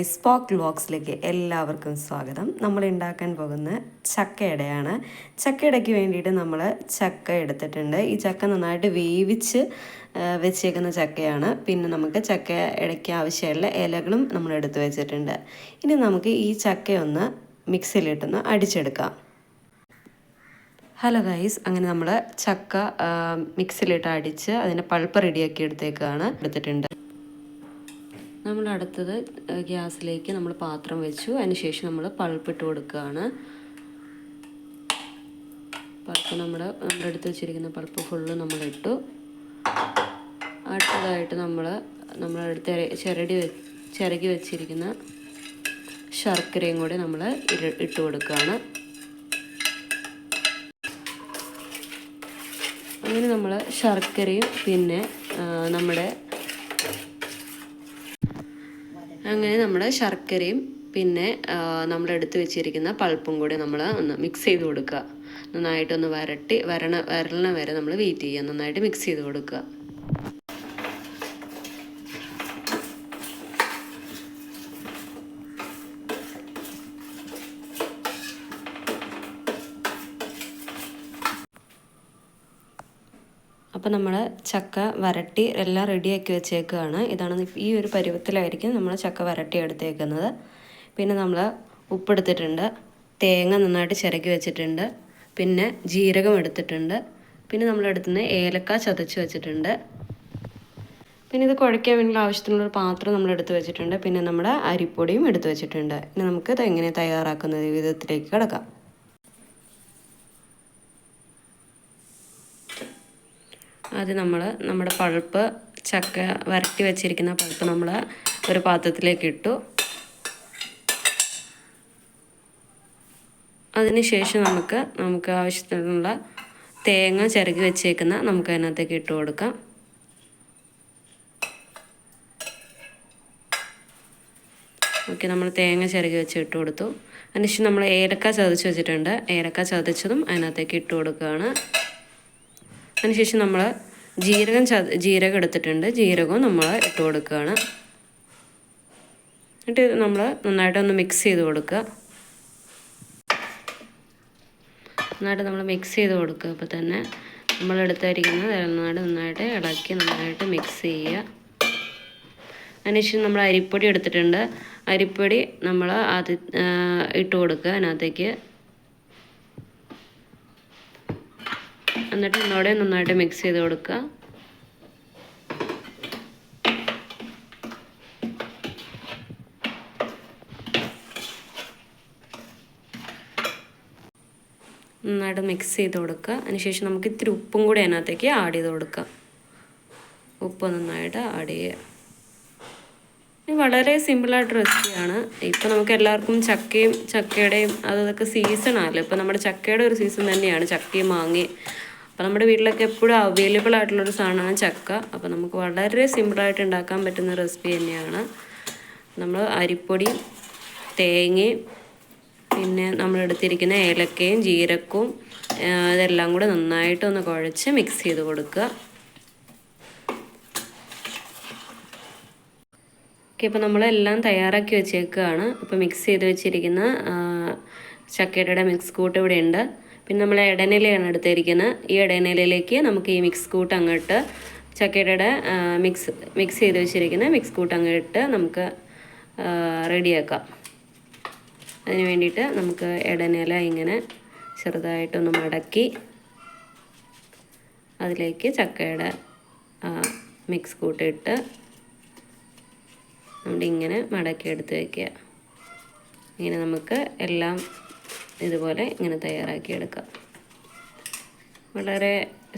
Guys spoke ബോക്സിലേക്ക് എല്ലാവർക്കും സ്വാഗതം. നമ്മൾ ഉണ്ടാക്കാൻ പോകുന്ന ചക്കയടയാണ്. ചക്കയടയ്ക്ക് വേണ്ടിയിട്ട് നമ്മൾ ചക്ക എടുത്തിട്ടുണ്ട്. ഈ ചക്ക നന്നായിട്ട് വേവിച്ച് വെച്ചേക്കുന്ന ചക്കയാണ്. പിന്നെ നമുക്ക് ചക്ക ഇടയ്ക്ക് ആവശ്യമുള്ള ഇലകളും നമ്മൾ എടുത്ത് വെച്ചിട്ടുണ്ട്. ഇനി നമുക്ക് ഈ ചക്കയൊന്ന് മിക്സിയിലിട്ടൊന്ന് അടിച്ചെടുക്കാം. ഹലോ ഗൈസ് അങ്ങനെ നമ്മൾ ചക്ക മിക്സിയിലിട്ട് അടിച്ച് അതിന്റെ പൾപ്പ് റെഡിയാക്കി എടുത്തേക്കാണ്. എടുത്തിട്ടുണ്ട്. നമ്മൾ അടുത്തത് ഗ്യാസിലേക്ക് നമ്മൾ പാത്രം വെച്ചു. അതിനുശേഷം നമ്മൾ പൾപ്പ് ഇട്ട് കൊടുക്കുകയാണ്. പൾപ്പ് നമ്മുടെ നമ്മുടെ അടുത്ത് വെച്ചിരിക്കുന്ന പൾപ്പ് ഫുള്ള് നമ്മൾ ഇട്ടു. അടുത്തതായിട്ട് നമ്മൾ നമ്മുടെ അടുത്ത് ചിരടി ചിരകി വെച്ചിരിക്കുന്ന ശർക്കരയും കൂടി നമ്മൾ ഇട്ട് കൊടുക്കുകയാണ്. അങ്ങനെ നമ്മൾ ശർക്കരയും പിന്നെ നമ്മുടെ അങ്ങനെ നമ്മൾ ശർക്കരയും പിന്നെ നമ്മൾ എടുത്ത് വെച്ചിരിക്കുന്ന പൾപ്പും കൂടി നമ്മൾ ഒന്ന് മിക്സ് ചെയ്ത് കൊടുക്കുക. നന്നായിട്ടൊന്ന് വരട്ടി വരണ വരണ വരെ നമ്മൾ വെയിറ്റ് ചെയ്യുക. നന്നായിട്ട് മിക്സ് ചെയ്ത് കൊടുക്കുക. അപ്പോൾ നമ്മൾ ചക്ക വരട്ടി എല്ലാം റെഡിയാക്കി വെച്ചേക്കുകയാണ് ഇതാണ് ഈ ഒരു പരുവത്തിലായിരിക്കും നമ്മൾ ചക്ക വരട്ടി എടുത്തേക്കുന്നത്. പിന്നെ നമ്മൾ ഉപ്പെടുത്തിട്ടുണ്ട്. തേങ്ങ നന്നായിട്ട് ചിരക്കി വെച്ചിട്ടുണ്ട്. പിന്നെ ജീരകം എടുത്തിട്ടുണ്ട്. പിന്നെ നമ്മൾ എടുത്തുന്ന ഏലക്ക ചതച്ച് വെച്ചിട്ടുണ്ട്. പിന്നെ ഇത് കുഴയ്ക്കാൻ വേണ്ടിയുള്ള ആവശ്യത്തിനുള്ളൊരു പാത്രം നമ്മൾ എടുത്ത് വെച്ചിട്ടുണ്ട്. പിന്നെ നമ്മുടെ അരിപ്പൊടിയും എടുത്ത് വെച്ചിട്ടുണ്ട്. ഇനി ഇത് എങ്ങനെ തയ്യാറാക്കുന്ന വിധത്തിലേക്ക് കിടക്കാം. ആദ്യം നമ്മൾ നമ്മുടെ പൾപ്പ് ചക്ക വരട്ടി വെച്ചിരിക്കുന്ന പൾപ്പ് നമ്മൾ ഒരു പാത്രത്തിലേക്ക് ഇട്ടു. അതിനുശേഷം നമുക്ക് നമുക്ക് ആവശ്യത്തിനുള്ള തേങ്ങ ചിരകി വെച്ചേക്കുന്ന നമുക്ക് അതിനകത്തേക്ക് ഇട്ട് കൊടുക്കാം. ഓക്കെ നമ്മൾ തേങ്ങ ചിരകി വെച്ച് ഇട്ട് കൊടുത്തു. അതിനുശേഷം നമ്മൾ ഏലക്ക ചതച്ച് വെച്ചിട്ടുണ്ട്. ഏലക്ക ചതച്ചതും അതിനകത്തേക്ക് ഇട്ട് കൊടുക്കുകയാണ്. അതിനുശേഷം നമ്മൾ ജീരകം ച ജീരകം എടുത്തിട്ടുണ്ട്. ജീരകവും നമ്മൾ ഇട്ട് കൊടുക്കുകയാണ് എന്നിട്ട് നമ്മൾ നന്നായിട്ടൊന്ന് മിക്സ് ചെയ്ത് കൊടുക്കുക. നന്നായിട്ട് നമ്മൾ മിക്സ് ചെയ്ത് കൊടുക്കുക. അപ്പോൾ തന്നെ നമ്മൾ എടുത്തായിരിക്കുന്നത് നന്നായിട്ട് നന്നായിട്ട് ഇളക്കി നന്നായിട്ട് മിക്സ് ചെയ്യുക. അതിനുശേഷം നമ്മൾ അരിപ്പൊടി എടുത്തിട്ടുണ്ട്. അരിപ്പൊടി നമ്മൾ അത് ഇട്ട് കൊടുക്കുക. അതിനകത്തേക്ക് എന്നിട്ട് ഒന്നുകൂടെ നന്നായിട്ട് മിക്സ് ചെയ്ത് കൊടുക്കുക. നന്നായിട്ട് മിക്സ് ചെയ്ത് കൊടുക്കുക. അതിനുശേഷം നമുക്ക് ഇത്തിരി ഉപ്പും കൂടി അതിനകത്തേക്ക് ആഡ് ചെയ്ത് കൊടുക്കുക. ഉപ്പ് നന്നായിട്ട് ആഡ് ചെയ്യുക. വളരെ സിമ്പിളായിട്ട് റെസിപ്പിയാണ് ഇപ്പോൾ നമുക്ക് എല്ലാവർക്കും ചക്കയും ചക്കയുടെയും അതൊക്കെ സീസണാണല്ലോ ഇപ്പോൾ നമ്മുടെ ചക്കയുടെ ഒരു സീസൺ തന്നെയാണ്. ചക്കയും മാങ്ങയും അപ്പോൾ നമ്മുടെ വീട്ടിലൊക്കെ എപ്പോഴും അവൈലബിൾ ആയിട്ടുള്ളൊരു സാധനമാണ് ചക്ക. അപ്പോൾ നമുക്ക് വളരെ സിമ്പിളായിട്ട് ഉണ്ടാക്കാൻ പറ്റുന്ന റെസിപ്പി തന്നെയാണ്. നമ്മൾ അരിപ്പൊടി തേങ്ങയും പിന്നെ നമ്മളെടുത്തിരിക്കുന്ന ഏലക്കയും ജീരക്കവും ഇതെല്ലാം കൂടെ നന്നായിട്ടൊന്ന് കുഴച്ച് മിക്സ് ചെയ്ത് കൊടുക്കുക. ഓക്കെ ഇപ്പോൾ നമ്മളെല്ലാം തയ്യാറാക്കി വെച്ചേക്കുകയാണ് ഇപ്പോൾ മിക്സ് ചെയ്ത് വെച്ചിരിക്കുന്ന ചക്കയുടെ മിക്സ് കൂട്ട് ഇവിടെ ഉണ്ട് പിന്നെ നമ്മൾ ഇടനിലയാണ് എടുത്തിരിക്കുന്നത്. ഈ ഇടനിലയിലേക്ക് നമുക്ക് ഈ മിക്സ് കൂട്ട് അങ്ങോട്ട് ചക്കയുടെ മിക്സ് മിക്സ് ചെയ്ത് വെച്ചിരിക്കുന്ന മിക്സ് കൂട്ട് അങ്ങോട്ട് നമുക്ക് റെഡിയാക്കാം. അതിന് വേണ്ടിയിട്ട് നമുക്ക് ഇടനില ഇങ്ങനെ ചെറുതായിട്ടൊന്ന് മടക്കി അതിലേക്ക് ചക്കയുടെ മിക്സ് കൂട്ടിയിട്ട് ഇങ്ങനെ മടക്കി എടുത്ത് വയ്ക്കുക ഇങ്ങനെ നമുക്ക് എല്ലാം ഇതുപോലെ ഇങ്ങനെ തയ്യാറാക്കിയെടുക്കാം വളരെ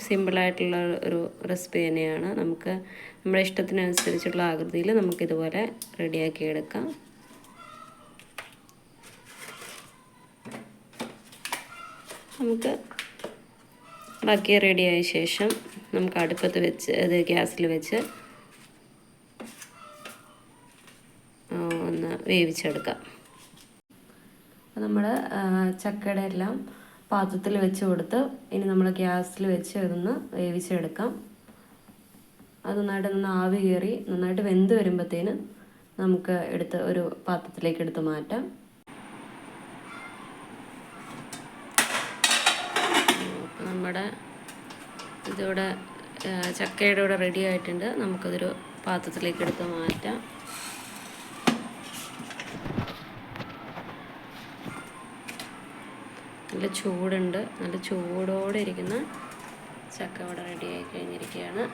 സിമ്പിളായിട്ടുള്ള ഒരു റെസിപ്പി തന്നെയാണ്. നമുക്ക് നമ്മുടെ ഇഷ്ടത്തിനനുസരിച്ചുള്ള ആകൃതിയിൽ നമുക്കിതുപോലെ റെഡിയാക്കി എടുക്കാം. നമുക്ക് ബാക്കി റെഡിയായ ശേഷം നമുക്ക് അടുപ്പത്ത് വെച്ച് അത് ഗ്യാസിൽ വെച്ച് ഒന്ന് വേവിച്ചെടുക്കാം. നമ്മൾ ചക്കയുടെ എല്ലാം പാത്രത്തിൽ വെച്ച് കൊടുത്ത് ഇനി നമ്മൾ ഗ്യാസിൽ വെച്ച് ഇതൊന്ന് വേവിച്ചെടുക്കാം. അത് നന്നായിട്ട് നിന്ന് ആവി കയറി നന്നായിട്ട് വെന്ത് വരുമ്പോഴത്തേന് നമുക്ക് എടുത്ത് ഒരു പാത്രത്തിലേക്ക് എടുത്ത് മാറ്റാം. നമ്മുടെ ഇതിവിടെ ചക്കയുടെ ഇവിടെ റെഡി ആയിട്ടുണ്ട്. നമുക്കതൊരു പാത്രത്തിലേക്ക് എടുത്ത് മാറ്റാം. നല്ല ചൂടുണ്ട്. നല്ല ചൂടോടെ ഇരിക്കുന്ന ചക്ക ഇവിടെ റെഡി ആയി കഴിഞ്ഞിരിക്കുകയാണ്.